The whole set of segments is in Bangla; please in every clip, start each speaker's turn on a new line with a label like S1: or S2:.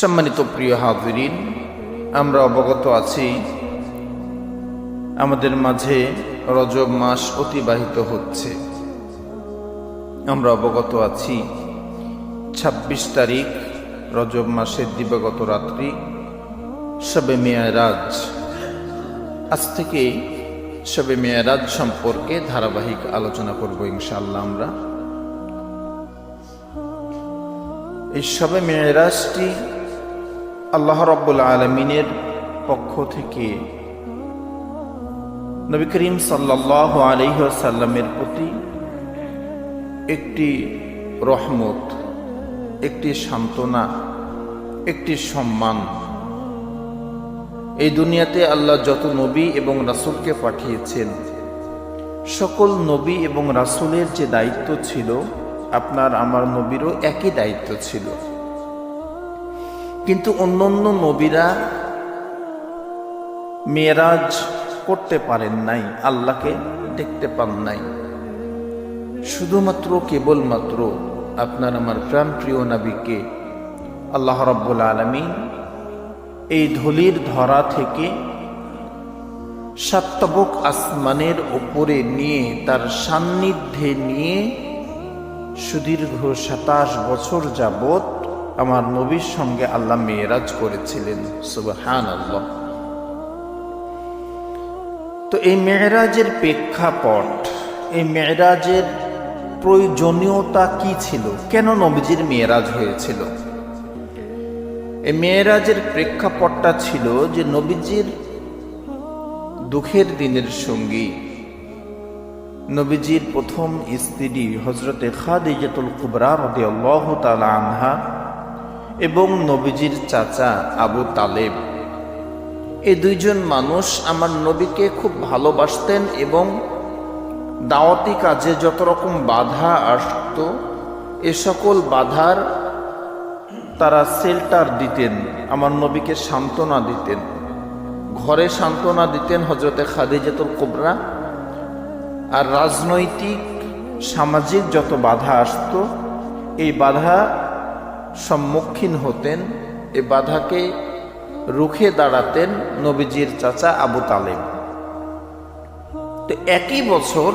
S1: সম্মানিত প্রিয় হাজরিন, আমরা অবগত আছি, আমাদের মাঝে রজব মাস অতিবাহিত হচ্ছে। আমরা অবগত আছি ২৬ তারিখ রজব মাসের দিবাগত রাত্রি, শবে মেয়ারাজ। আজ থেকে শবে মেয়ারাজ সম্পর্কে ধারাবাহিক আলোচনা করব ইনশাআল্লাহ আমরা। এই শবে মেয়েরাজটি আল্লাহ রব্বুল আলমিনের পক্ষ থেকে নবী করিম সাল্লাহ আলহ্লামের প্রতি একটি রহমত, একটি সান্ত্বনা, একটি সম্মান। এই দুনিয়াতে আল্লাহ যত নবী এবং রাসুলকে পাঠিয়েছেন, সকল নবী এবং রাসুলের যে দায়িত্ব ছিল, আপনার, আমার নবীরও একই দায়িত্ব ছিল। কিন্তু অন্য অন্য নবীরা মেয়েরাজ করতে পারেন নাই, আল্লাহকে দেখতে পান নাই। শুধুমাত্র, কেবলমাত্র আপনার আমার প্রাণ প্রিয় নাবিকে আল্লাহ রব্বুল আলমী এই ধলির ধরা থেকে সাত্তবক আসমানের ওপরে নিয়ে, তার সান্নিধ্যে নিয়ে সুদীর্ঘ সাতাশ বছর যাবৎ আমার নবীর সঙ্গে আল্লাহ মেয়েরাজ করেছিলেন সুবহান আল্লাহ তো এই মেয়েরাজের প্রেক্ষাপট, এই মেয়েরাজের প্রয়োজনীয়তা কি ছিল? কেন নবীজির মেয়েরাজ হয়েছিল? এই মেয়েরাজের প্রেক্ষাপটটা ছিল যে নবীজির দুঃখের দিনের সঙ্গী, নবীজির প্রথম স্ত্রী হজরতে খাদিজাতুল কুবরা রদি আল্লাহ তালা আনহা এবং নবীজির চাচা আবু তালেব। এই দুইজন মানুষ আমার নবীকে খুব ভালোবাসতেন এবং দাওয়াতি কাজে যত রকম বাধা আসত, এ সকল বাধার তারা সেল্টার দিতেন, আমার নবীকে সান্ত্বনা দিতেন। ঘরে সান্ত্বনা দিতেন হজরতে খাদিজাতুল কুবরা। আর রাজনৈতিক, সামাজিক যত বাধা আসত, এই বাধা সম্মুখীন হতেন এই বাধাকে রুখে দাঁড়াতেন নবীজির চাচা আবু তালেব। তো একই বছর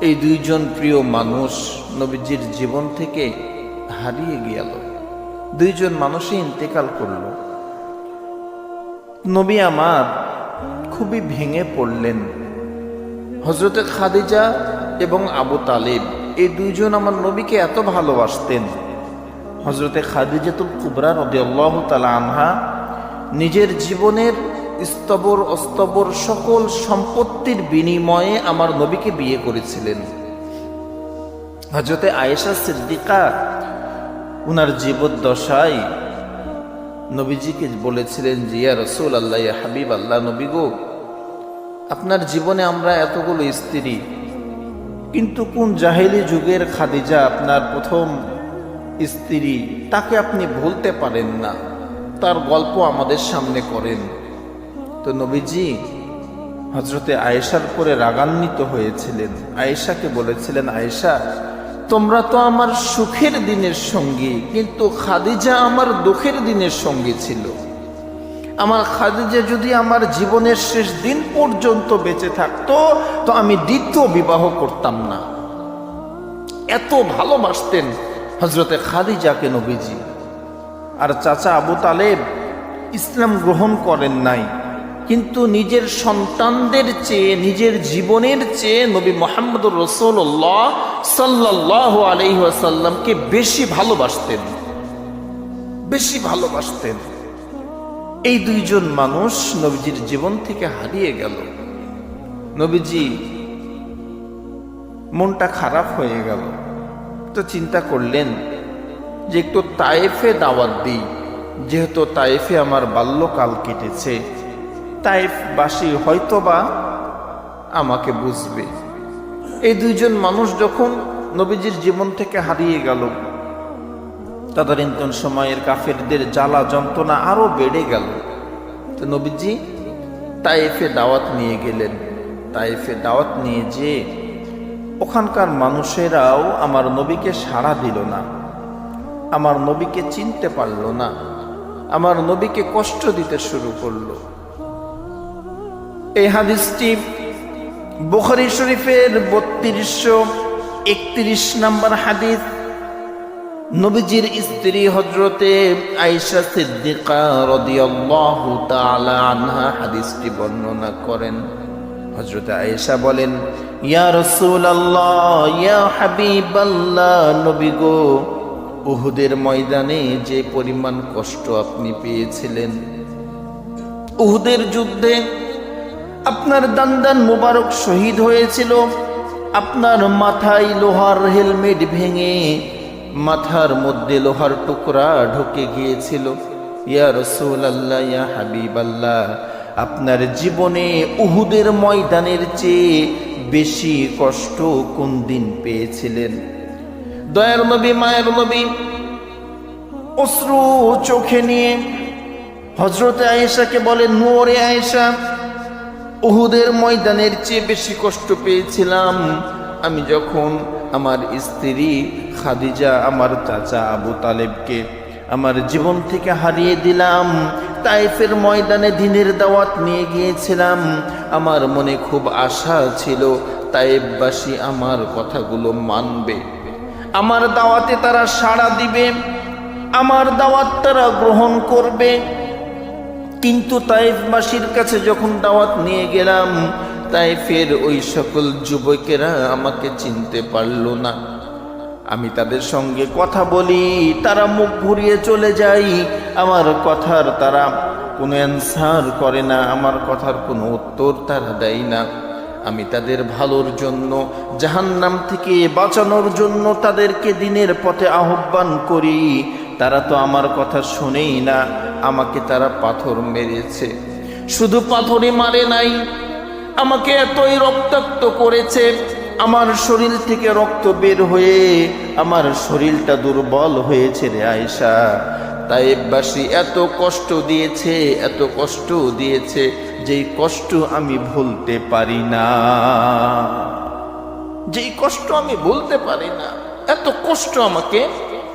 S1: এই দুইজন প্রিয় মানুষ নবীজির জীবন থেকে হারিয়ে গেল। দুইজন মানুষই ইন্তেকাল করল। নবী আমার খুবই ভেঙে পড়লেন। হজরতে খাদিজা এবং আবু তালেব, এই দুইজন আমার নবীকে এত ভালোবাসতেন। হজরতে খাদিজাতুল কুবরা রদি আল্লাহ তালা আনহা নিজের জীবনের স্তবর, অস্তবর সকল সম্পত্তির বিনিময়ে আমার নবীকে বিয়ে করেছিলেন। হজরতে আয়েশা সিদ্দিকা, উনার জীবদ্দশায় নবীজিকে বলেছিলেন জিয়া রসুল আল্লাহ হাবিব আল্লাহ নবী গো, আপনার জীবনে আমরা এতগুলো স্ত্রী, কিন্তু কোন জাহেলি যুগের খাদিজা আপনার প্রথম স্ত্রী, তাকে আপনি ভুলতে পারেন না। তার গল্প আমাদের সামনে করেন। তো নবীজি হজরতে আয়েশার পরে রাগান্বিত হয়েছিলেন। আয়েশাকে বলেছিলেন, আয়েশা, তোমরা তো আমার সুখের দিনের সঙ্গী, কিন্তু খাদিজা আমার দুঃখের দিনের সঙ্গী ছিল। আমার খাদিজা যদি আমার জীবনের শেষ দিন পর্যন্ত বেঁচে থাকতো, তো আমি দ্বিতীয় বিবাহ করতাম না। এত ভালোবাসতেন হজরতে খাদিজাকে নবীজি আর চাচা আবু তালেব ইসলাম গ্রহণ করেন নাই। কিন্তু নিজের সন্তানদের চেয়ে, নিজের জীবনের চেয়ে নবী মোহাম্মদ রসোল্লাহ সাল্লাহ আলহিহাসাল্লামকে বেশি ভালোবাসতেন। বেশি ভালোবাসতেন। এই দুইজন মানুষ নবীজির জীবন থেকে হারিয়ে গেল। নবীজি মনটা খারাপ হয়ে গেল। তো চিন্তা করলেন যে একটু তায়েফে দাওয়াত দিই, যেহেতু তায়েফে আমার বাল্যকাল কেটেছে। তাইফবাসী হয়তোবা আমাকে বুঝবে। এই দুইজন মানুষ যখন নবীজির জীবন থেকে হারিয়ে গেল তদানীন্তন সময়ের কাফেরদের জ্বালা যন্ত্রণা আরও বেড়ে গেল। তো নবীজি তায়েফে দাওয়াত নিয়ে গেলেন। তায়েফে দাওয়াত নিয়ে যে ওখানকার মানুষেরাও আমার নবীকে সাড়া দিল না। আমার নবীকে চিনতে পারল না। আমার নবীকে কষ্ট দিতে শুরু করল। এই হাদিসটি বুখারী শরীফের বত্রিশশো একত্রিশ নম্বর হাদিস। নবীজির স্ত্রী হজরতে আয়েশা সিদ্দিকা রাদিয়াল্লাহু তাআলা আনহা হাদিসটি বর্ণনা করেন। হজরতে আয়েশা বলেন ইয়া রাসূলুল্লাহ, ইয়া হাবিবাল্লাহ, নবী গো, উহুদের ময়দানে যে পরিমাণ কষ্ট আপনি পেয়েছিলেন, উহুদের যুদ্ধে আপনার দান্দান মুবারক শহীদ হয়েছিল, আপনার মাথায় লোহার হেলমেট ভেঙে মাথার মধ্যে লোহার টুকরা ঢুকে গিয়েছিল। ইয়া রসুল আল্লাহ ইয়া হাবিব আল্লাহ আপনার জীবনে উহুদের ময়দানের চেয়ে বেশি কষ্ট কোন দিন পেয়েছিলেন? দয়ার নবী, মায়ের নবী, অশ্রু চোখে নিয়ে হজরতে আয়েশাকে বলে নোরে আয়েশা, উহুদের ময়দানের চেয়ে বেশি কষ্ট পেয়েছিলাম। আমি যখন আমার স্ত্রী খাদিজা, আমার চাচা আবু তালেবকে আমার জীবন থেকে হারিয়ে দিলাম তাইফের ময়দানে দিনের দাওয়াত নিয়ে গিয়েছিলাম। আমার মনে খুব আশা ছিল তাইফবাসী আমার কথাগুলো মানবে। আমার দাওয়াতে তারা সাড়া দিবে। আমার দাওয়াত তারা গ্রহণ করবে। কিন্তু তাইফবাসীর কাছে যখন দাওয়াত নিয়ে গেলাম তাইফের ওই সকল যুবকেরা আমাকে চিনতে পারল না। আমি তাদের সঙ্গে কথা বলি, তারা মুখ ঘুরিয়ে চলে যাই। আমার কথার তারা কোনো অ্যান্সার করে না, আমার কথার কোনো উত্তর তারা দেয় না। আমি তাদের ভালোর জন্য, জাহান্নাম থেকে বাঁচানোর জন্য তাদেরকে দিনের পথে আহ্বান করি। তারা তো আমার কথা শুনেই না, আমাকে তারা পাথর মেরেছে। শুধু পাথরই মারে নাই, আমাকে এতই রক্তাক্ত করেছে। আমার শরীর থেকে রক্ত বের হয়ে আমার শরীরটা দুর্বল হয়েছে রে আয়সা তাইবাসী এত কষ্ট দিয়েছে, এত কষ্ট দিয়েছে, যেই কষ্ট আমি ভুলতে পারি না। যেই কষ্ট আমি ভুলতে পারি না, এত কষ্ট আমাকে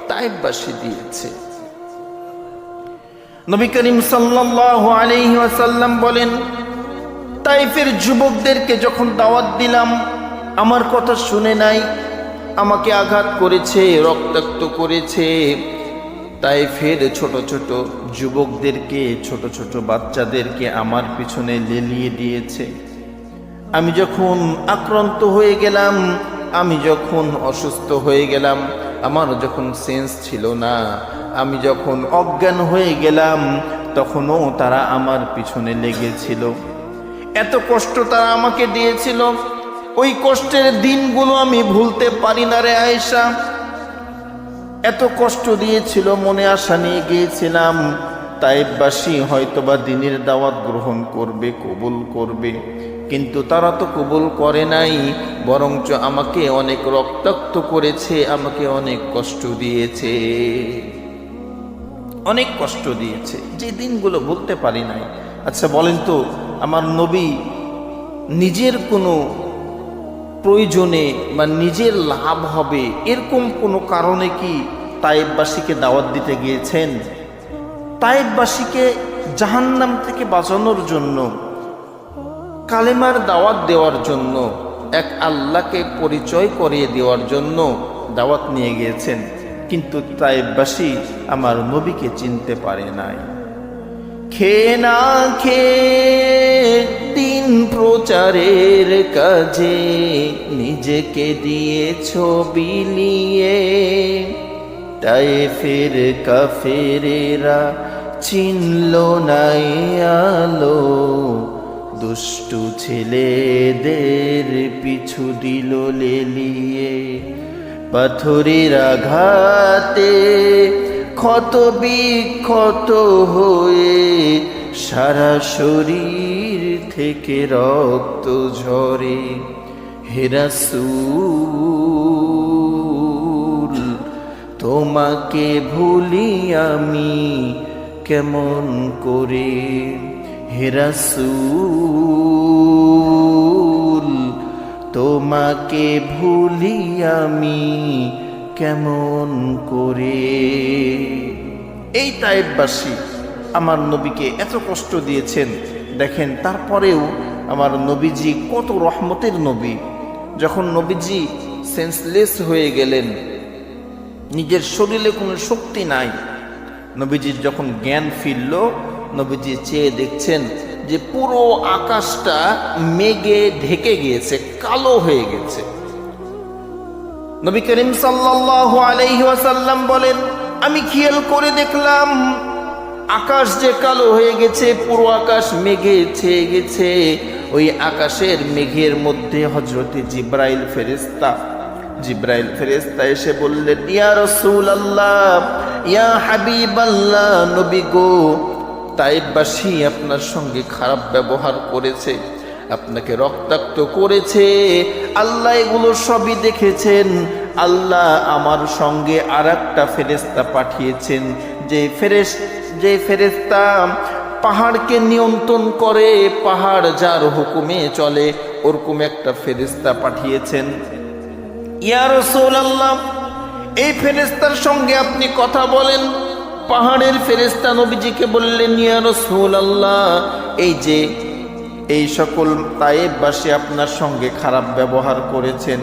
S1: তাইবাসী দিয়েছে। নবী করিম সাল্লাল্লাহু আলাইহি ওয়াসাল্লাম বলেন, তাইফের যুবকদেরকে যখন দাওয়াত দিলাম আমার কথা শুনে নাই। আমাকে আঘাত করেছে, রক্তাক্ত করেছে। তাই ফের ছোট ছোট যুবকদেরকে, ছোট ছোট বাচ্চাদেরকে আমার পিছনে লেলিয়ে দিয়েছে। আমি যখন আক্রান্ত হয়ে গেলাম, আমি যখন অসুস্থ হয়ে গেলাম, আমার যখন সেন্স ছিল না, আমি যখন অজ্ঞান হয়ে গেলাম, তখনও তারা আমার পিছনে লেগেছিল। এত কষ্ট তারা আমাকে দিয়েছিল ওই কষ্টের দিনগুলো আমি ভুলতে পারি না রে আয়েশা। এত কষ্ট দিয়েছিল, মনে আশা নিয়ে গিয়েছিলাম। তাইবাসী হয়তোবা দিনের দাওয়াত গ্রহণ করবে, কবুল করবে। কিন্তু তারা তো কবুল করে নাই, বরঞ্চ আমাকে অনেক রক্তাক্ত করেছে, আমাকে অনেক কষ্ট দিয়েছে। অনেক কষ্ট দিয়েছে। যে দিনগুলো বলতে পারি নাই। আচ্ছা বলেন তো, আমার নবী নিজের কোনো প্রয়োজনে বা নিজের লাভ হবে, এরকম কোনো কারণে কি তাইববাসীকে দাওয়াত দিতে গিয়েছেন? তাইববাসীকে জাহান্নাম থেকে বাঁচানোর জন্য, কালেমার দাওয়াত দেওয়ার জন্য, এক আল্লাহকে পরিচয় করিয়ে দেওয়ার জন্য দাওয়াত নিয়ে গিয়েছেন। কিন্তু তাইববাসী আমার নবীকে চিনতে পারে নাই। খেয়ে না খেয়ে প্রচারের কাজে নিজেকে দিয়েছ বিলিয়ে তাই ফের কাফেরেরা চিনল নাই আলো। দুষ্টু ছেলেদের পিছু দিল লেলিয়ে। পাথরের আঘাতে ক্ষত বিক্ষত হয়ে সারা শরীর থেকে রক্ত ঝরে হেরাসুল তোমাকে ভুলি আমি কেমন করে? হেরাসুল তোমাকে ভুলি আমি কেমন করে? এই তাইববাসী আমার নবীকে এত কষ্ট দিয়েছেন দেখেন, তারপরেও আমার নবীজি কত রহমতের নবী। যখন নবীজি সেন্সলেস হয়ে গেলেন, নিজের শরীরে কোনো শক্তি নাই, নবীজির যখন জ্ঞান ফিরল, নবীজি চেয়ে দেখছেন যে পুরো আকাশটা মেঘে ঢেকে গিয়েছে, কালো হয়ে গেছে। নবী করিম সাল্লাল্লাহু আলাইহি বলেন, আমি খেয়াল করে দেখলাম আকাশ যে কালো হয়ে গেছে, পুরো আকাশ মেঘে ছেয়ে গেছে। ওই আকাশের মেঘের মধ্যে হজরতে জিব্রাইল ফেরেস্তা জিব্রাইল ফেরেস্তা এসে বললেন, ইয়া রসুল আল্লাহ ইয়া হাবিব আল্লাহ নবী গো তাইবাসী আপনার সঙ্গে খারাপ ব্যবহার করেছে, আপনাকে রক্তাক্ত করেছে, আল্লাহ এগুলো সবই দেখেছেন, আল্লাহ আমার সঙ্গে আর একটা ফেরেস্তা পাঠিয়েছেন, যে ফেরেস যে ফেরেস্তা পাহাড়কে নিয়ন্ত্রণ করে, পাহাড় যার হুকুমে চলে, ওরকম একটা ফেরেস্তা পাঠিয়েছেন। ইয়া আল্লাহ এই ফেরেস্তার সঙ্গে আপনি কথা বলেন। পাহাড়ের ফেরেস্তা নবীজিকে বললেন, ইয়া আল্লাহ এই যে এই সকল তায়েববাসী আপনার সঙ্গে খারাপ ব্যবহার করেছেন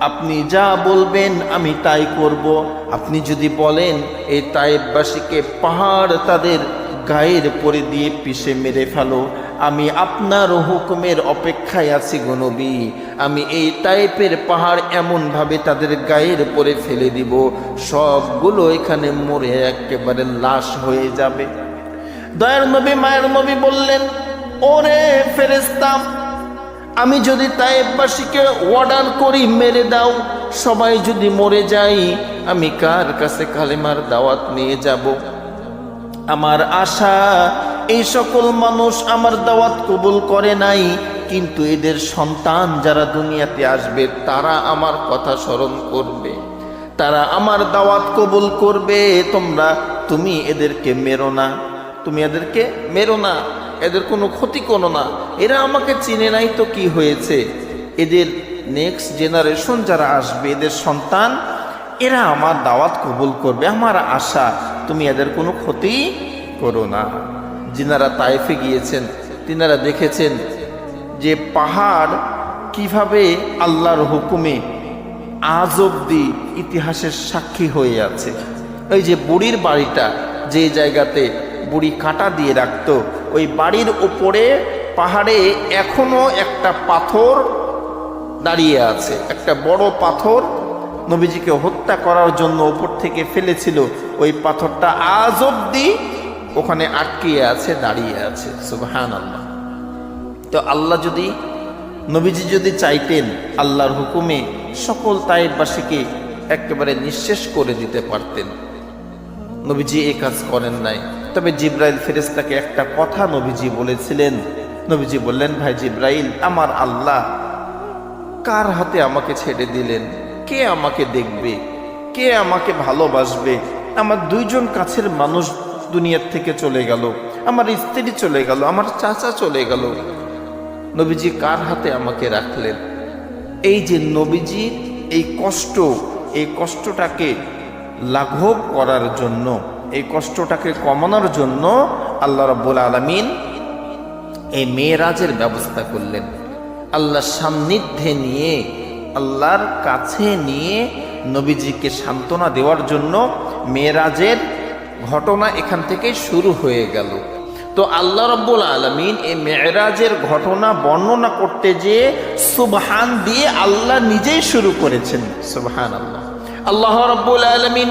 S1: আপনি যা বলবেন আমি তাই করব। আপনি যদি বলেন এই তায়েববাসীকে পাহাড় তাদের গায়ের পরে দিয়ে পিষে মেরে ফেলো। আমি আপনার হুকুমের অপেক্ষায় আছি গনবী আমি এই টাইপের পাহাড় এমনভাবে তাদের গায়ের পরে ফেলে দিব। সবগুলো এখানে মরে একেবারে লাশ হয়ে যাবে। দয়ার নবী, মায়ের নবী বললেন, ওরে ফেরেস্তাম আমি যদি তাইবাসীকে অর্ডার করি, মেরে দাও। সবাই যদি মরে যাই আমি কার কাছে কালেমার দাওয়াত নিয়ে যাব? আমার আশা, এই সকল মানুষ আমার দাওয়াত কবুল করে নাই, কিন্তু এদের সন্তান যারা দুনিয়াতে আসবে, তারা আমার কথা স্মরণ করবে। তারা আমার দাওয়াত কবুল করবে। তোমরা, তুমি এদেরকে মেরো না। তুমি এদেরকে মেরো না। এদের কোনো ক্ষতি করো না। এরা আমাকে চিনে নাই তো কি হয়েছে? এদের নেক্সট জেনারেশন যারা আসবে, এদের সন্তান, এরা আমার দাওয়াত কবুল করবে, আমার আশা। তুমি এদের কোনো ক্ষতি করো না। যিনারা তাইফে গিয়েছেন, তিনারা দেখেছেন যে পাহাড় কীভাবে আল্লাহর হুকুমে আজ অব্দি ইতিহাসের সাক্ষী হয়ে আছে। ওই যে বুড়ির বাড়িটা, যে জায়গাতে বুড়ি কাটা দিয়ে রাখতো ওই বাড়ির উপরে পাহাড়ে এখনও একটা পাথর দাঁড়িয়ে আছে। একটা বড় পাথর নবীজিকে হত্যা করার জন্য ওপর থেকে ফেলেছিল। ওই পাথরটা আজ অব্দি ওখানে আটকিয়ে আছে, দাঁড়িয়ে আছে। সুবহান আল্লাহ তো আল্লাহ যদি, নবীজি যদি চাইতেন, আল্লাহর হুকুমে সকল তাইবাসীকে একেবারে নিঃশেষ করে দিতে পারতেন। নবীজি এ কাজ করেন নাই। তবে জিব্রাইল ফেরেস্তাকে একটা কথা নবীজি বলেছিলেন। নবীজি বললেন, ভাই জিব্রাইল, আমার আল্লাহ কার হাতে আমাকে ছেড়ে দিলেন? কে আমাকে দেখবে? কে আমাকে ভালোবাসবে? আমার দুইজন কাছের মানুষ দুনিয়ার থেকে চলে গেল, আমার স্ত্রী চলে গেল, আমার চাচা চলে গেল। নবীজি কার হাতে আমাকে রাখলেন? এই যে নবীজির এই কষ্ট, এই কষ্টটাকে লাঘব করার জন্য এই কষ্টটাকে কমানোর জন্য আল্লাহ রব্বুল আলমিন এই মেয়েরাজের ব্যবস্থা করলেন। আল্লাহর সান্নিধ্যে নিয়ে, আল্লাহর কাছে নিয়ে নবীজিকে সান্ত্বনা দেওয়ার জন্য মেয়েরাজের ঘটনা এখান থেকে শুরু হয়ে গেল। তো আল্লাহ রব্বুল আলমিন এই মেয়েরাজের ঘটনা বর্ণনা করতে যে সুবহান দিয়ে আল্লাহ নিজেই শুরু করেছেন। সুবহান আল্লাহ আল্লাহ রব্বুল আলমিন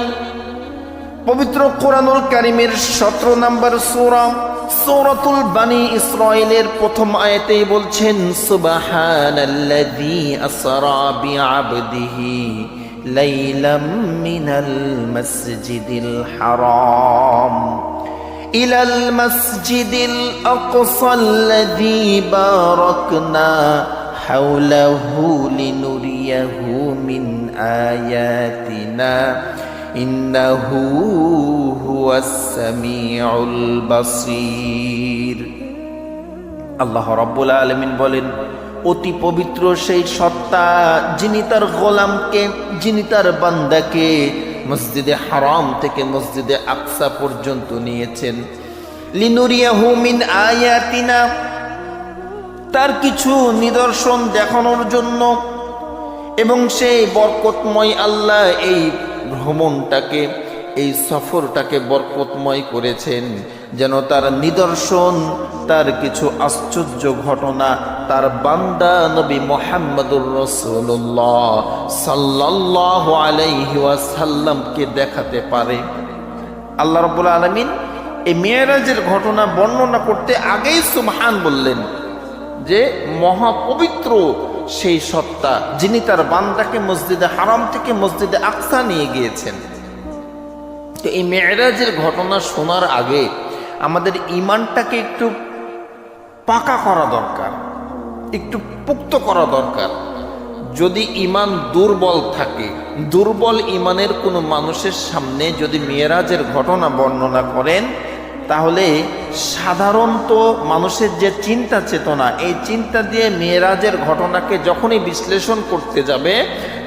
S1: পবিত্র কোরআনুল কারিমের সতেরো নম্বর সুরাম সৌরতুল বানি ইসরায়েলের প্রথম আয়াতেই বলছেন সুবহানাল্লাযী আসরা বিআবদিহি লাইলাম মিনাল মাসজিদিল হারাম إلى المسجد الأقصى الذي باركنا حوله لنريه من آياتنا إنه هو السميع البصير আল্লাহ রব্বুল আলমিন বলেন অতি পবিত্র সেই সত্তা যিনি তার গোলামকে যিনি তার বান্দাকে মসজিদে হারাম থেকে মসজিদে আকসা পর্যন্ত নিয়েছেন লিনুরিয়াহু মিন আয়াতিনা তার কিছু নিদর্শন দেখানোর জন্য এবং সেই বরকতময় আল্লাহ এই ভ্রমণটাকে, এই সফরটাকে বরকতময় করেছেন। যেন তার নিদর্শন, তার কিছু আশ্চর্য ঘটনা, তার বান্দা নবী মোহাম্মদুর রসুল্লাহ সাল্লাহ আলাইহি ওয়াসাল্লামকে দেখাতে পারে। আল্লাহ রব্বুল আলমিন এই মেয়েরাজের ঘটনা বর্ণনা করতে আগেই সুবহান বললেন যে মহাপবিত্র সেই সত্তা যিনি তার বান্দাকে মসজিদে হারাম থেকে মসজিদে আকসা নিয়ে গিয়েছেন। তো এই মেয়েরাজের ঘটনা শোনার আগে আমাদের ইমানটাকে একটু পাকা করা দরকার, একটু পুক্ত করা দরকার। যদি ইমান দুর্বল থাকে, দুর্বল ইমানের কোনো মানুষের সামনে যদি মেয়েরাজের ঘটনা বর্ণনা করেন তাহলে সাধারণত মানুষের যে চিন্তা চেতনা, এই চিন্তা দিয়ে মেয়েরাজের ঘটনাকে যখনই বিশ্লেষণ করতে যাবে,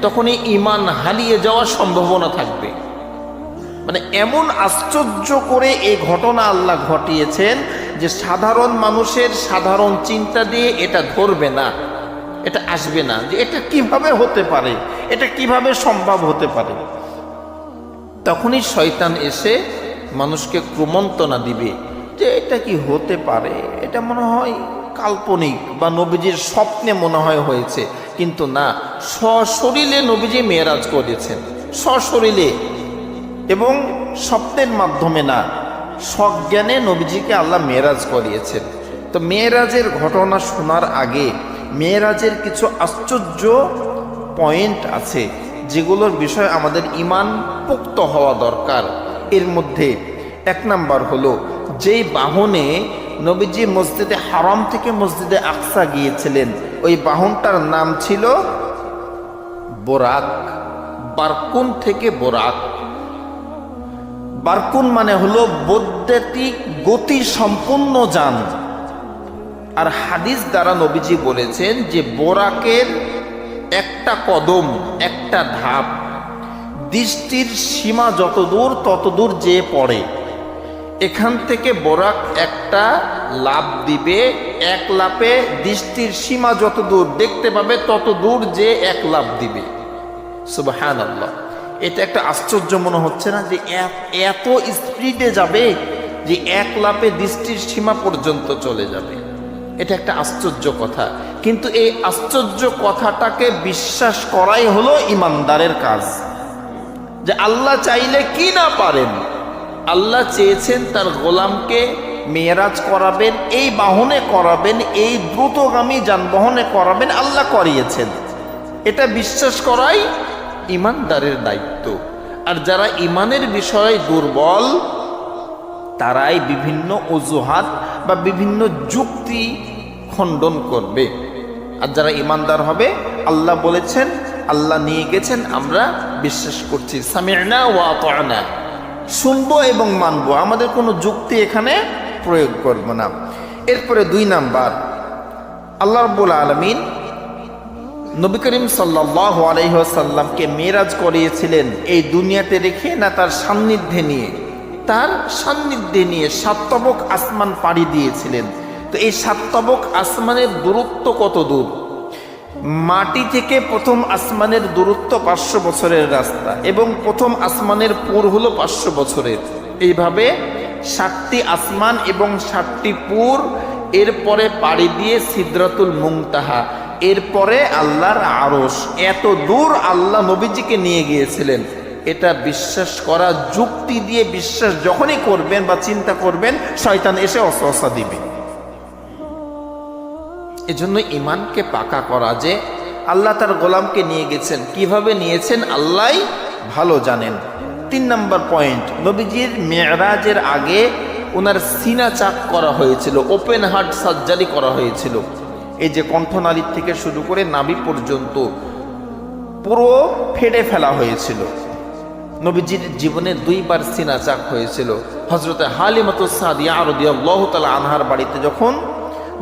S1: তখনই ইমান হারিয়ে যাওয়ার সম্ভাবনা থাকবে। মানে এমন আশ্চর্য করে এই ঘটনা আল্লাহ ঘটিয়েছেন যে সাধারণ মানুষের সাধারণ চিন্তা দিয়ে এটা ধরবে না, এটা আসবে না যে এটা কীভাবে হতে পারে, এটা কীভাবে সম্ভব হতে পারে। তখনই শয়তান এসে মানুষকে ক্রমন্তনা দিবে যে এটা কি হতে পারে? এটা মনে হয় কাল্পনিক বা নবীজির স্বপ্নে মনে হয় হয়েছে। কিন্তু না, সশরীরে নবীজি মেয়েরাজ করেছেন। সশরীরে। এবং স্বপ্নের মাধ্যমে না সজ্ঞানে নবীজিকে আল্লাহ মেয়েরাজ করিয়েছেন। তো মেয়েরাজের ঘটনা শোনার আগে মেয়েরাজের কিছু আশ্চর্য পয়েন্ট আছে, যেগুলোর বিষয়ে আমাদের ইমান পোক্ত হওয়া দরকার। এর মধ্যে এক নাম্বার হলো, যেই বাহনে নবীজি মসজিদে হারাম থেকে মসজিদে আকসা গিয়েছিলেন, ওই বাহনটার নাম ছিল বোরাক, বারকুন থেকে বোরাক। বারকুন মানে হলো বৈদ্যুতিক গতি সম্পূর্ণ যান। আর হাদিস দ্বারা নবীজি বলেছেন যে বোরাকের একটা কদম, একটা ধাপ দৃষ্টির সীমা যত দূর তত দূর যে পড়ে। এখান থেকে বরাক একটা লাভ দিবে, এক লাপে দৃষ্টির সীমা যত দূর দেখতে পাবে তত দূর যে এক লাভ দিবে। সুবাহান আল্লাহ এটা একটা আশ্চর্য মনে হচ্ছে না যে এত স্পিডে যাবে যে এক লাপে দৃষ্টির সীমা পর্যন্ত চলে যাবে। এটা একটা আশ্চর্য কথা। কিন্তু এই আশ্চর্য কথাটাকে বিশ্বাস করাই হলো ইমানদারের কাজ। যে আল্লাহ চাইলে কি না পারেন? আল্লাহ চেয়েছেন তার গোলামকে মেয়েরাজ করাবেন, এই বাহনে করাবেন, এই দ্রুতগামী যানবাহনে করাবেন, আল্লাহ করিয়েছেন। এটা বিশ্বাস করাই ইমানদারের দায়িত্ব। আর যারা ইমানের বিষয়ে দুর্বল, তারাই বিভিন্ন অজুহাত বা বিভিন্ন যুক্তি খণ্ডন করবে। আর যারা ইমানদার হবে, আল্লাহ বলেছেন আল্লাহ নিয়ে গেছেন, আমরা বিশ্বাস করছি। ওয়া শুনব এবং মানবো। আমাদের কোনো যুক্তি এখানে প্রয়োগ করব না। এরপরে দুই নাম্বার। আল্লাহ রব্বুল আলমিন নবী করিম সাল্লাহ আলহ্লামকে মেরাজ করিয়েছিলেন এই দুনিয়াতে রেখে, না তার সান্নিধ্যে নিয়ে? তার সান্নিধ্যে নিয়ে সাতবক আসমান পাড়ি দিয়েছিলেন। তো এই সাতবক আসমানের দূরত্ব কত দূর? মাটি থেকে প্রথম আসমানের দূরত্ব পাঁচশো বছরের রাস্তা এবং প্রথম আসমানের পুর হলো পাঁচশো বছরের। এইভাবে ষাটটি আসমান এবং ষাটটি পুর, এরপরে পাড়ি দিয়ে সিদ্রাতুল মুংতাহা এরপরে আল্লাহর আরস এত দূর আল্লাহ নবীজিকে নিয়ে গিয়েছিলেন। এটা বিশ্বাস করা, যুক্তি দিয়ে বিশ্বাস যখনই করবেন বা চিন্তা করবেন, শয়তান এসে অসহসা দিবে। এজন্য ইমানকে পাকা করা যে আল্লাহ তার গোলামকে নিয়ে গেছেন। কীভাবে নিয়েছেন আল্লাহ ভালো জানেন। তিন নম্বর পয়েন্ট, নবীজির মেয়েরাজের আগে ওনার সিনা চাক করা হয়েছিল, ওপেন হার্ট সার্জারি করা হয়েছিল। এই যে কণ্ঠনালীর থেকে শুরু করে নাভি পর্যন্ত পুরো ফেড়ে ফেলা হয়েছিল। নবীজির জীবনে দুইবার সিনা চাক হয়েছিল। হজরতে হালিমত সাদিয়া রদিয়াল্লাহ তালা আনহার বাড়িতে যখন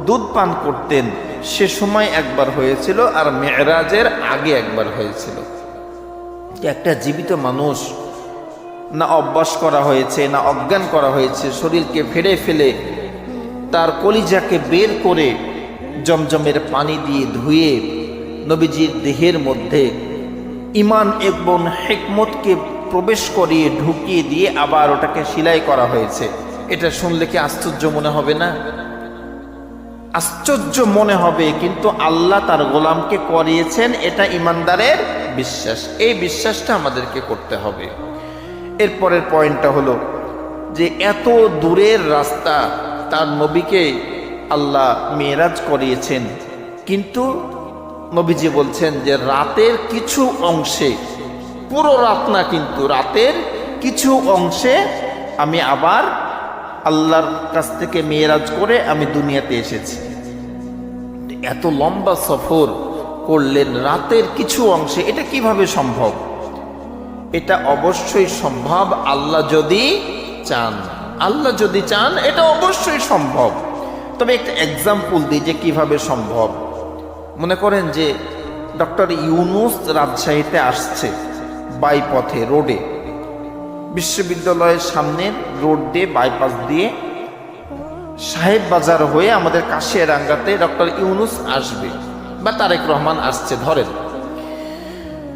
S1: দুধ পান করতেন। সে সময় একবার হয়েছিল আর মেয়েরাজের আগে একবার হয়েছিল। একটা জীবিত মানুষ, না অভ্যাস করা হয়েছে, না অজ্ঞান করা হয়েছে, শরীরকে ফেড়ে ফেলে তার কলিজাকে বের করে জমজমের পানি দিয়ে ধুয়ে নবীজির দেহের মধ্যে ইমান এবং হেকমতকে প্রবেশ করিয়ে ঢুকিয়ে দিয়ে আবার ওটাকে সিলাই করা হয়েছে। এটা শুনলে কি আশ্চর্য মনে হবে না? আশ্চর্য মনে হবে, কিন্তু আল্লাহ তার গোলামকে করিয়েছেন, এটা ইমানদারের বিশ্বাস। এই বিশ্বাসটা আমাদেরকে করতে হবে। এরপরের পয়েন্টটা হলো যে, এত দূরের রাস্তা তার নবীকে আল্লাহ মেয়েরাজ করিয়েছেন, কিন্তু নবীজি বলছেন যে, রাতের কিছু অংশে, পুরো রাত না কিন্তু রাতের কিছু অংশে আমি আবার আল্লাহর কাছ থেকে মেয়েরাজ করে আমি দুনিয়াতে এসেছি। এত লম্বা সফর করলেন রাতের কিছু অংশে, এটা কীভাবে সম্ভব? এটা অবশ্যই সম্ভব আল্লাহ যদি চান। আল্লাহ যদি চান, এটা অবশ্যই সম্ভব। তবে একটা এক্সাম্পল দিই যে কীভাবে সম্ভব। মনে করেন যে ডক্টর ইউনুস রাজশাহীতে আসছে, বাইপথে, রোডে। বিশ্ববিদ্যালয়ের সামনের রোড দিয়ে বাইপাস দিয়ে সাহেব বাজার হয়ে আমাদের কাশিয়ারাঙ্গাতে ডক্টর ইউনুস আসবে বা তারেক রহমান আসছে, ধরেন।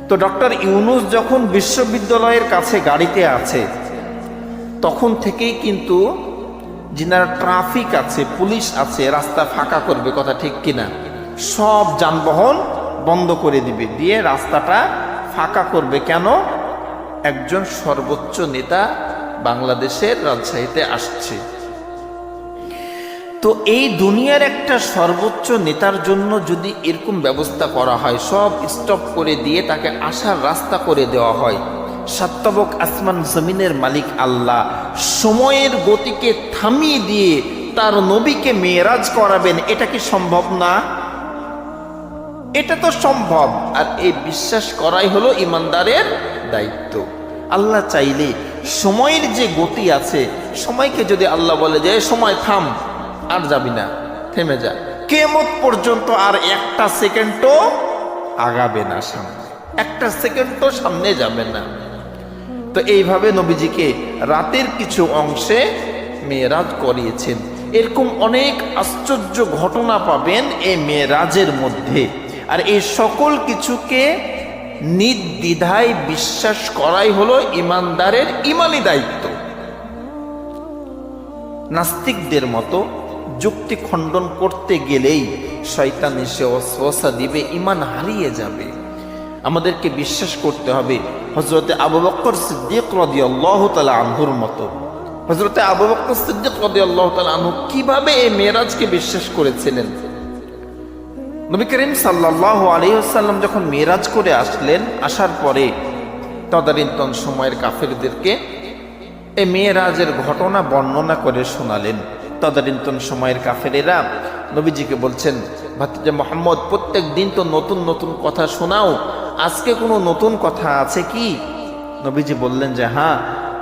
S1: তো ডক্টর ইউনুস যখন বিশ্ববিদ্যালয়ের কাছে গাড়িতে আছে, তখন থেকেই কিন্তু যিনারা ট্রাফিক আছে, পুলিশ আছে, রাস্তা ফাঁকা করবে কথা ঠিক কিনা, সব যানবাহন বন্ধ করে দিবে, দিয়ে রাস্তাটা ফাঁকা করবে। কেন? একজন সর্বোচ্চ নেতা বাংলাদেশের রাজশাহীতে আসছে। তো এই দুনিয়ার একটা সর্বোচ্চ নেতার জন্য যদি এরকম ব্যবস্থা করা হয়, সব স্টপ করে দিয়ে তাকে আসার রাস্তা করে দেওয়া হয়। সাত্তবক আসমান জমিনের মালিক আল্লাহ, সময়ের গতিকে থামিয়ে দিয়ে তার নবীকে মেয়েরাজ করাবেন, এটা কি সম্ভব না? এটা তো সম্ভব। আর এই বিশ্বাস করাই হলো ইমানদারের দায়িত্ব। আল্লাহ চাইলে সময়ের যে গতি আছে, সময়কে যদি আল্লাহ বলে যে সময় থাম, আর যাবি না, থেমে যা। কেমত পর্যন্ত আর একটা সেকেন্ডও আগাবে না সামনে। একটা সেকেন্ডও সামনে যাবে না। তো এইভাবে নবীজিকে রাতের কিছু অংশে মেয়েরাজ করিয়েছেন। এরকম অনেক আশ্চর্য ঘটনা পাবেন এই মেয়েরাজের মধ্যে। আর এই সকল কিছুকে নির্দ্বিধায় বিশ্বাস করাই হলো ইমানদারের ইমানি দায়িত্ব। নাস্তিকদের মতো যুক্তি খণ্ডন করতে গেলেই শয়তান এসে অসা দিবে ইমান হারিয়ে যাবে। আমাদেরকে বিশ্বাস করতে হবে হজরতে আবু বক্কর সিদ্দিক রদি আল্লাহ তালা আনহুর মতো। হজরতে আবু বক্কর সিদ্দিক রদি আল্লাহ তালা আনহু কীভাবে এই মেয়েরাজকে বিশ্বাস করেছিলেন? নবী করিম সাল্লাহ আলিয়াল্লাম যখন মেয়েরাজ করে আসলেন, আসার পরে তদানীন্তন সময়ের কাফেরদেরকে এই মেয়েরাজের ঘটনা বর্ণনা করে শোনালেন। তদানীন্তন সময়ের কাফেরেরা নবীজিকে বলছেন, ভাতিজা মোহাম্মদ, প্রত্যেক দিন তো নতুন নতুন কথা শোনাও। আজকে কোনো নতুন কথা আছে কি? নবীজি বললেন যে হ্যাঁ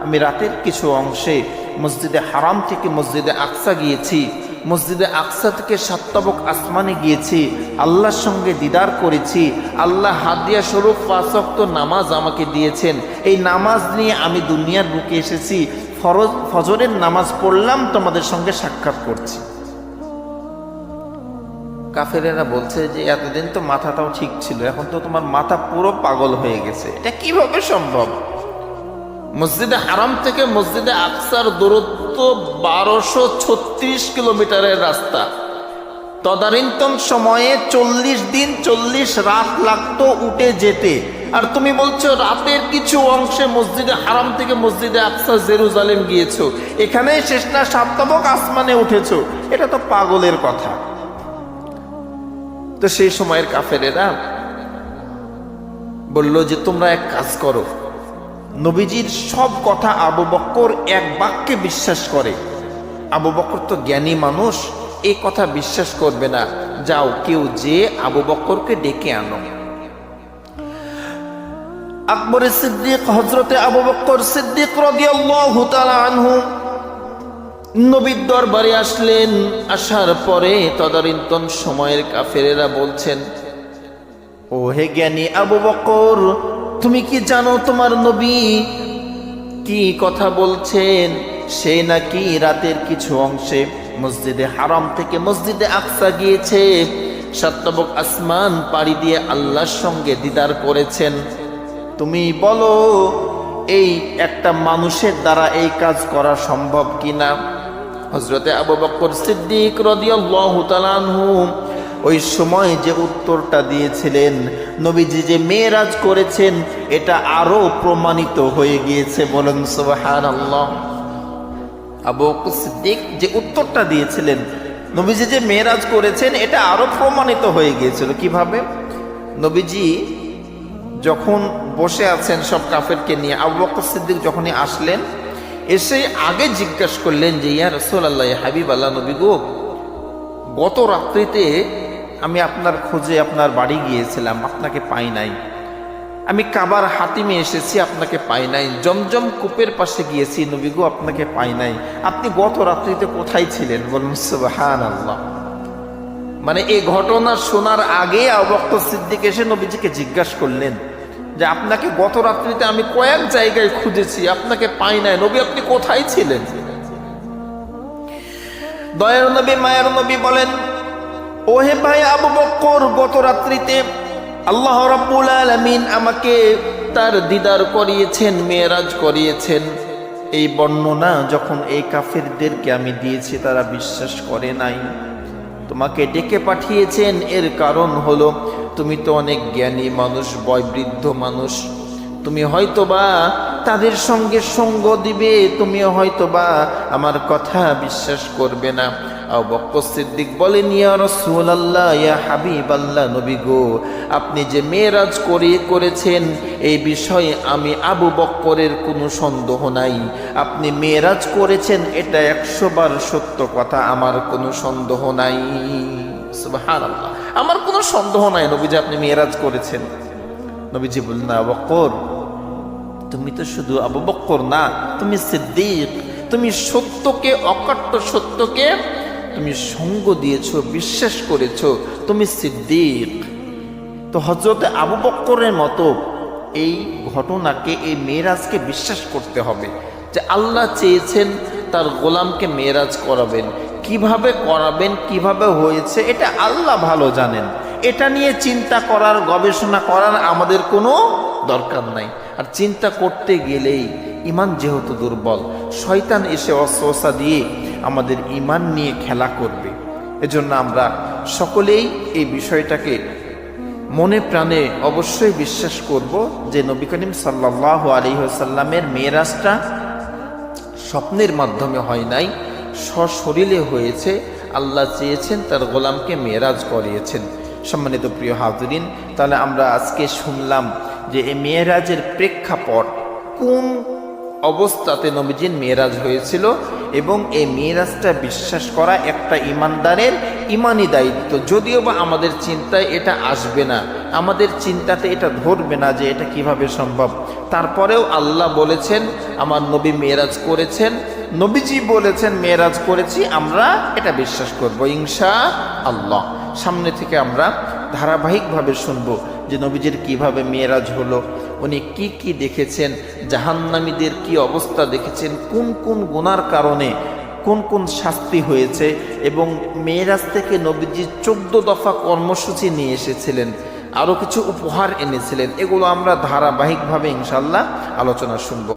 S1: আমি রাতের কিছু অংশে মসজিদে হারাম থেকে মসজিদে আকসা গিয়েছি। মসজিদে আকসা থেকে সাত্তাবক আসমানে গিয়েছি, আল্লাহর সঙ্গে দিদার করেছি। আল্লাহ হাদিয়া স্বরূপ ফাঁসক্ত নামাজ আমাকে দিয়েছেন। এই নামাজ নিয়ে আমি দুনিয়ার বুকে এসেছি। ফরজ, ফজরের নামাজ পড়লাম, তোমাদের সঙ্গে সাক্ষাৎ করছি। কাফেরেরা বলছে যে, এতদিন তো মাথাটাও ঠিক ছিল, এখন তো তোমার মাথা পুরো পাগল হয়ে গেছে। এটা কীভাবে সম্ভব? মসজিদে হারাম থেকে মসজিদে আকসার দূরত্ব বারোশো ছত্রিশ কিলোমিটারের রাস্তা। তদানীন্তন সময়ে চল্লিশ দিন, চল্লিশ রাত লাগতো উঠে যেতে। আর তুমি বলছো, রাতের কিছু অংশে মসজিদে হারাম থেকে মসজিদে আকসা জেরুজালেম গিয়েছো। এখানে শেষ না সাপ্তাবক আসমানে উঠেছো। এটা তো পাগলের কথা। তো সেই সময়ের কাফেরেরা বলল যে, তোমরা এক কাজ করো নবীজির সব কথা আবু বক্কর এক বাক্যে বিশ্বাস করে। আবু বক্কর তো জ্ঞানী মানুষ এই কথা বিশ্বাস করবে না। যাও, কেউ যে আবু বক্করকে ডেকে আনো। আকবর সিদ্দিক হজরতে আবু বক্কর সিদ্দিক আনহু নবীর দরবারে আসলেন। আসার পরে তদানীন্তন সময়ের কাফেরেরা বলছেন ও জ্ঞানী আবু বকর, তুমি কি জানো তোমার নবী? কি কথা বলছেন? সে নাকি রাতের কিছু অংশে মসজিদে হারাম থেকে মসজিদে আকসা গিয়েছে। সত্যবক আসমান পাড়ি দিয়ে আল্লাহর সঙ্গে দিদার করেছেন। তুমি বলো, এই একটা মানুষের দ্বারা এই কাজ করা সম্ভব কিনা? হজরতে আবু বকর সিদ্দিক রদিয়াল্লাহু তাআলা আনহু ওই সময় যে উত্তরটা দিয়েছিলেন, নবীজি যে মেয়েরাজ করেছেন, এটা আরও প্রমাণিত হয়ে গিয়েছে। বলেন, সুবহানাল্লাহ। আবু বকর সিদ্দিক যে উত্তরটা দিয়েছিলেন, নবীজি যে মেয়েরাজ করেছেন, এটা আরও প্রমাণিত হয়ে গিয়েছিল। কীভাবে? নবীজি যখন বসে আছেন সব কাফেরকে নিয়ে, আবু বকর সিদ্দিক যখনই আসলেন, এসে আগে জিজ্ঞাসা করলেন যে, ইয়া রসুল আল্লাহ হাবিব আল্লাহ নবী গো, গত রাত্রিতে আমি আপনার খোঁজে আপনার বাড়ি গিয়েছিলাম, আপনাকে পাই নাই। আমি কাবার হাতিমে এসেছি, আপনাকে পাই নাই। জমজম কূপের পাশে গিয়েছি নবী গো আপনাকে পাই নাই। আপনি গত রাত্রিতে কোথায় ছিলেন? বলুন সুবহান আল্লাহ মানে এই ঘটনা শোনার আগে আবক্ত সিদ্দিক এসে নবীজিকে জিজ্ঞাসা করলেন যে, আপনাকে গত রাত্রিতে আমি কয়েক জায়গায় খুঁজেছি, আপনাকে পাই নাই। নবী, আপনি কোথায় ছিলেন? দয়ার নবী, মায়ের নবী বলেন ওহে ভাই আবু বক্কর গত রাত্রিতে আল্লাহ রাব্বুল আলামিন আমাকে তার দিদার করিয়েছেন, মেয়েরাজ করিয়েছেন। এই বর্ণনা যখন এই কাফেরদেরকে আমি দিয়েছি, তারা বিশ্বাস করে নাই। তোমাকে ডেকে পাঠিয়েছেন, এর কারণ হলো তুমি তো অনেক জ্ঞানী মানুষ, বয়বৃদ্ধ মানুষ। তুমি হয়তোবা তাদের সঙ্গে সঙ্গ দিবে তুমি হয়তোবা আমার কথা বিশ্বাস করবে না। সিদ্দিক বলেন রাসূলুল্লাহ, ইয়া হাবিবাল্লাহ, নবী গো, আপনি যে মেয়েরাজ করে, করেছেন, এই বিষয়ে আমি আবু বক্করের কোনো সন্দেহ নাই। আপনি মেয়েরাজ করেছেন, এটা একশো বার সত্য কথা, আমার কোনো সন্দেহ নাই। আমার কোনো সন্দেহ নাই, নবীজি আপনি মেরাজ করেছেন। নবীজি বললেন, আবু বক্কর, তুমি তো শুধু আবু বক্কর না, তুমি সিদ্দিক, তুমি সত্যকে অকট্ট সত্যকে তুমি সঙ্গ দিয়েছ, বিশ্বাস করেছ, তুমি সিদ্দিক। তো হজরত আবু বক্করের মতো এই ঘটনাকে, এই মেয়েরাজকে বিশ্বাস করতে হবে যে আল্লাহ চেয়েছেন তার গোলামকে মেয়েরাজ করাবেন। কীভাবে করাবেন, কীভাবে হয়েছে, এটা আল্লাহ ভালো জানেন। এটা নিয়ে চিন্তা করার, গবেষণা করার আমাদের কোনো দরকার নাই। আর চিন্তা করতে গেলেই, ইমান যেহেতু দুর্বল, শয়তান এসে অস্বসা দিয়ে আমাদের ইমান নিয়ে খেলা করবে। এজন্য আমরা সকলেই এই বিষয়টাকে মনে প্রাণে অবশ্যই বিশ্বাস করব যে নবী করিম সাল্লাহ আলিহাসাল্লামের মেয়েরাজটা স্বপ্নের মাধ্যমে হয় নাই, সশরীরে হয়েছে, আল্লাহ চেয়েছেন তার গোলামকে মেয়েরাজ করিয়েছেন। সম্মানিত প্রিয় হাজরিন, তাহলে আমরা আজকে শুনলাম যে এই মেয়েরাজের প্রেক্ষাপট কোন অবস্থাতে নবীজির মেয়েরাজ হয়েছিল এবং এই মেয়েরাজটা বিশ্বাস করা একটা ইমানদারের ইমানি দায়িত্ব। যদিও বা আমাদের চিন্তায় এটা আসবে না, আমাদের চিন্তাতে এটা ধরবে না যে এটা কীভাবে সম্ভব। তারপরেও আল্লাহ বলেছেন, আমার নবী মেয়েরাজ করেছেন। নবীজি বলেছেন, মেয়েরাজ করেছি, আমরা এটা বিশ্বাস করব ইনশা আল্লাহ সামনে থেকে আমরা ধারাবাহিকভাবে শুনব যে নবীজির কীভাবে মেয়েরাজ হলো। উনি কি কি দেখেছেন? জাহান্নামীদের কি অবস্থা দেখেছেন? কোন কোন গুনার কারণে কোন কোন শাস্তি হয়েছে? এবং মেয়েরাজ থেকে নবীজি চোদ্দ দফা কর্মসূচি নিয়ে এসেছিলেন আরও কিছু উপহার এনেছিলেন। এগুলো আমরা ধারাবাহিকভাবে ইনশাল্লাহ আলোচনা শুনব।